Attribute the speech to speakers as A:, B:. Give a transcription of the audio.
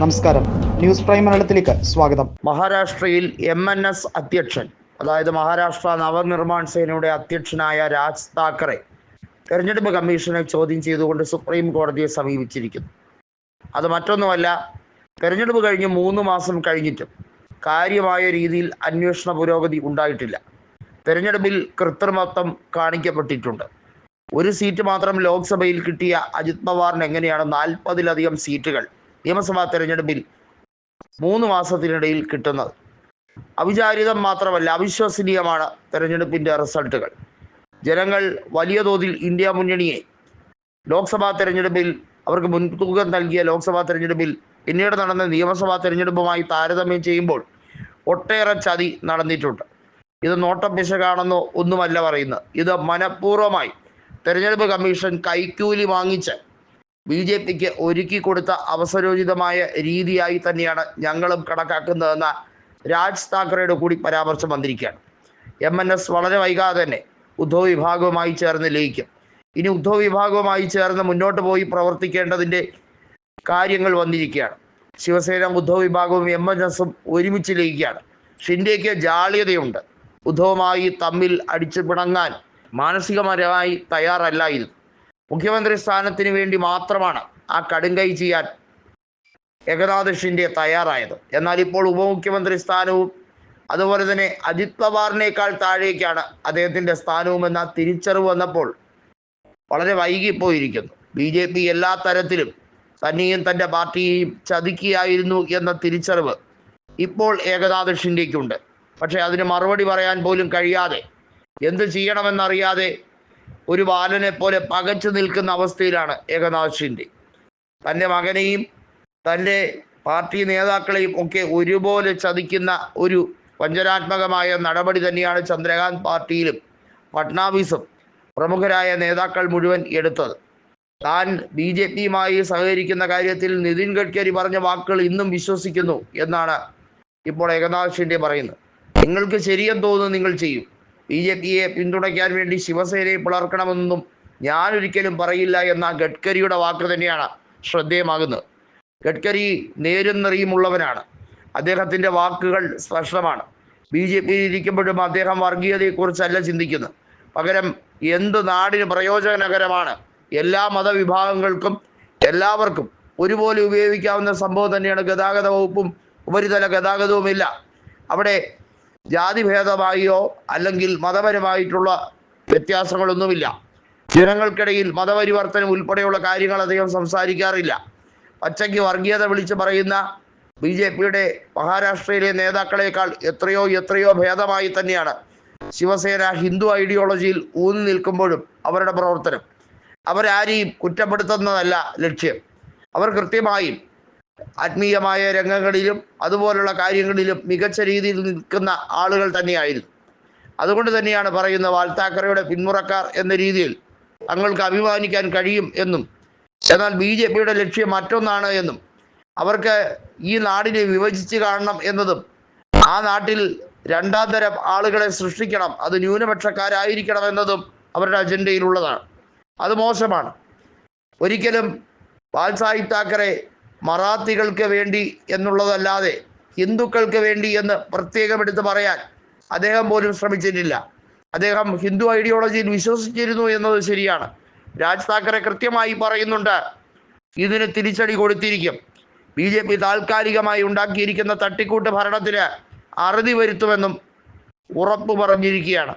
A: നമസ്കാരം. News prime മലയാളത്തിലേക്ക് സ്വാഗതം.
B: മഹാരാഷ്ട്രയിൽ എം എൻ എസ് അധ്യക്ഷൻ അതായത് മഹാരാഷ്ട്ര നവനിർമ്മാൺ സേനയുടെ അധ്യക്ഷനായ രാജ് താക്കറെ തെരഞ്ഞെടുപ്പ് കമ്മീഷനെ ചോദ്യം ചെയ്തുകൊണ്ട് സുപ്രീം കോടതിയെ സമീപിച്ചിരിക്കുന്നു. അത് മറ്റൊന്നുമല്ല തെരഞ്ഞെടുപ്പ് കഴിഞ്ഞ് മൂന്ന് മാസം കഴിഞ്ഞിട്ടും കാര്യമായ രീതിയിൽ അന്വേഷണ പുരോഗതി ഉണ്ടായിട്ടില്ല. തെരഞ്ഞെടുപ്പിൽ കൃത്രിമത്വം കാണിക്കപ്പെട്ടിട്ടുണ്ട്. ഒരു സീറ്റ് മാത്രം ലോക്സഭയിൽ കിട്ടിയ അജിത് പവാറിന് എങ്ങനെയാണ് നാൽപ്പതിലധികം സീറ്റുകൾ നിയമസഭാ തെരഞ്ഞെടുപ്പിൽ മൂന്ന് മാസത്തിനിടയിൽ കിട്ടുന്നത് അവിചാരിതം മാത്രമല്ല അവിശ്വസനീയമാണ് തെരഞ്ഞെടുപ്പിന്റെ റിസൾട്ടുകൾ. ജനങ്ങൾ വലിയ തോതിൽ ഇന്ത്യ മുന്നണിയെ ലോക്സഭാ തെരഞ്ഞെടുപ്പിൽ അവർക്ക് മുൻതൂക്കം നൽകിയ ലോക്സഭാ തെരഞ്ഞെടുപ്പിൽ പിന്നീട് നടന്ന നിയമസഭാ തെരഞ്ഞെടുപ്പുമായി താരതമ്യം ചെയ്യുമ്പോൾ ഒട്ടേറെ ചതി നടന്നിട്ടുണ്ട്. ഇത് നോട്ടം പിശകാണെന്നോ ഒന്നുമല്ല പറയുന്നത്. ഇത് മനഃപൂർവമായി തെരഞ്ഞെടുപ്പ് കമ്മീഷൻ കൈക്കൂലി വാങ്ങിച്ച് ബി ജെ പിക്ക് ഒരുക്കി കൊടുത്ത അവസരോചിതമായ രീതിയായി തന്നെയാണ് ഞങ്ങളും കണക്കാക്കുന്നതെന്ന രാജ് താക്കറയുടെ കൂടി പരാമർശം വന്നിരിക്കുകയാണ്. എം എൻ എസ് വളരെ വൈകാതെ തന്നെ ഉദ്ധവ് വിഭാഗവുമായി ചേർന്ന് ലയിക്കും. ഇനി ഉദ്ധവ് വിഭാഗവുമായി ചേർന്ന് മുന്നോട്ട് പോയി പ്രവർത്തിക്കേണ്ടതിന്റെ കാര്യങ്ങൾ വന്നിരിക്കുകയാണ്. ശിവസേന ഉദ്ധവ് വിഭാഗവും എം എൻ എസും ഒരുമിച്ച് ലയിക്കുകയാണ്. ഷിൻഡേക്ക് ജാള്യതയുണ്ട്. ഉദ്ധവുമായി തമ്മിൽ അടിച്ചു പിണങ്ങാൻ മാനസികപരമായി തയ്യാറല്ലായിരുന്നു. മുഖ്യമന്ത്രി സ്ഥാനത്തിന് വേണ്ടി മാത്രമാണ് ആ കടുങ്കൈ ചെയ്യാൻ ഏകനാഥ് ഷിൻഡെ തയ്യാറായത്. എന്നാൽ ഇപ്പോൾ ഉപമുഖ്യമന്ത്രി സ്ഥാനവും അതുപോലെ തന്നെ അജിത് പവാറിനേക്കാൾ താഴേക്കാണ് അദ്ദേഹത്തിന്റെ സ്ഥാനവും എന്ന തിരിച്ചറിവ് വന്നപ്പോൾ വളരെ വൈകിപ്പോയിരിക്കുന്നു. ബി ജെ പി എല്ലാ തരത്തിലും തന്നെയും തന്റെ പാർട്ടിയെയും ചതിക്കുകയായിരുന്നു എന്ന തിരിച്ചറിവ് ഇപ്പോൾ ഏകനാഥ് ഷിൻഡെക്കുണ്ട് പക്ഷേ അതിന് മറുപടി പറയാൻ പോലും കഴിയാതെ എന്ത് ചെയ്യണമെന്നറിയാതെ ഒരു ബാലനെ പോലെ പകച്ചു നിൽക്കുന്ന അവസ്ഥയിലാണ് ഏകനാഥ് ഷിൻഡെ തന്റെ മകനെയും തന്റെ പാർട്ടി നേതാക്കളെയും ഒക്കെ ഒരുപോലെ ചതിക്കുന്ന ഒരു വഞ്ചനാത്മകമായ നടപടി തന്നെയാണ് ചന്ദ്രകാന്ത് പാർട്ടിയിലും ഫട്നാവിസും പ്രമുഖരായ നേതാക്കൾ മുഴുവൻ എടുത്തത്. താൻ ബി ജെ പിയുമായി സഹകരിക്കുന്ന കാര്യത്തിൽ നിതിൻ ഗഡ്കരി പറഞ്ഞ വാക്കുകൾ ഇന്നും വിശ്വസിക്കുന്നു എന്നാണ് ഇപ്പോൾ ഏകനാഥ് ഷിൻഡെ പറയുന്നത്. നിങ്ങൾക്ക് ശരിയെന്ന് തോന്നുന്നു നിങ്ങൾ ചെയ്യും. ബി ജെ പിയെ പിന്തുണയ്ക്കാൻ വേണ്ടി ശിവസേനയെ പിളർക്കണമെന്നും ഞാൻ ഒരിക്കലും പറയില്ല എന്ന ഗഡ്കരിയുടെ വാക്ക് തന്നെയാണ് ശ്രദ്ധേയമാകുന്നത്. ഗഡ്കരി നേരും നെറിയുമുള്ളവനാണ് അദ്ദേഹത്തിന്റെ വാക്കുകൾ സ്പഷ്ടമാണ്. ബി ജെ പിയിൽ ഇരിക്കുമ്പോഴും അദ്ദേഹം വർഗീയതയെക്കുറിച്ചല്ല ചിന്തിക്കുന്നത്. പകരം എന്ത് നാടിന് പ്രയോജനകരമാണ് എല്ലാ മതവിഭാഗങ്ങൾക്കും എല്ലാവർക്കും ഒരുപോലെ ഉപയോഗിക്കാവുന്ന സംഭവം തന്നെയാണ് ഗതാഗത വകുപ്പും ഉപരിതല ഗതാഗതവുമില്ല. അവിടെ ജാതിഭേദമായോ അല്ലെങ്കിൽ മതപരമായിട്ടുള്ള വ്യത്യാസങ്ങളൊന്നുമില്ല. ജനങ്ങൾക്കിടയിൽ മതപരിവർത്തനം ഉൾപ്പെടെയുള്ള കാര്യങ്ങൾ അദ്ദേഹം സംസാരിക്കാറില്ല. പച്ചയ്ക്ക് വർഗീയത വിളിച്ച് പറയുന്ന ബി ജെ പിയുടെ മഹാരാഷ്ട്രയിലെ നേതാക്കളെക്കാൾ എത്രയോ എത്രയോ ഭേദമായി തന്നെയാണ് ശിവസേന ഹിന്ദു ഐഡിയോളജിയിൽ ഊന്നി നിൽക്കുമ്പോഴും അവരുടെ പ്രവർത്തനം. അവരാരെയും കുറ്റപ്പെടുത്തുന്നതല്ല ലക്ഷ്യം. അവർ കൃത്യമായും ആത്മീയമായ രംഗങ്ങളിലും അതുപോലുള്ള കാര്യങ്ങളിലും മികച്ച രീതിയിൽ നിൽക്കുന്ന ആളുകൾ തന്നെയായിരുന്നു. അതുകൊണ്ട് തന്നെയാണ് പറയുന്ന വാൽത്താക്കറയുടെ പിന്മുറക്കാർ എന്ന രീതിയിൽ തങ്ങൾക്ക് അഭിമാനിക്കാൻ കഴിയും എന്നും എന്നാൽ ബി ജെ പിയുടെ ലക്ഷ്യം മറ്റൊന്നാണ് എന്നും അവർക്ക് ഈ നാടിനെ വിഭജിച്ച് കാണണം എന്നതും ആ നാട്ടിൽ രണ്ടാം തരം ആളുകളെ സൃഷ്ടിക്കണം അത് ന്യൂനപക്ഷക്കാരായിരിക്കണം എന്നതും അവരുടെ അജണ്ടയിലുള്ളതാണ്. അത് മോശമാണ്. ഒരിക്കലും വാൽസാഹിബ് താക്കറെ മറാത്തികൾക്ക് വേണ്ടി എന്നുള്ളതല്ലാതെ ഹിന്ദുക്കൾക്ക് വേണ്ടി എന്ന് പ്രത്യേകം എടുത്ത് പറയാൻ അദ്ദേഹം പോലും ശ്രമിച്ചിട്ടില്ല. അദ്ദേഹം ഹിന്ദു ഐഡിയോളജിയിൽ വിശ്വസിച്ചിരുന്നു എന്നത് ശരിയാണ്. രാജ് താക്കറെ കൃത്യമായി പറയുന്നുണ്ട്. ഇതിന് തിരിച്ചടി കൊടുത്തിരിക്കും. ബി ജെ പി താൽക്കാലികമായി ഉണ്ടാക്കിയിരിക്കുന്ന തട്ടിക്കൂട്ട് ഭരണത്തിന് അറുതി വരുത്തുമെന്നും ഉറപ്പു പറഞ്ഞിരിക്കുകയാണ്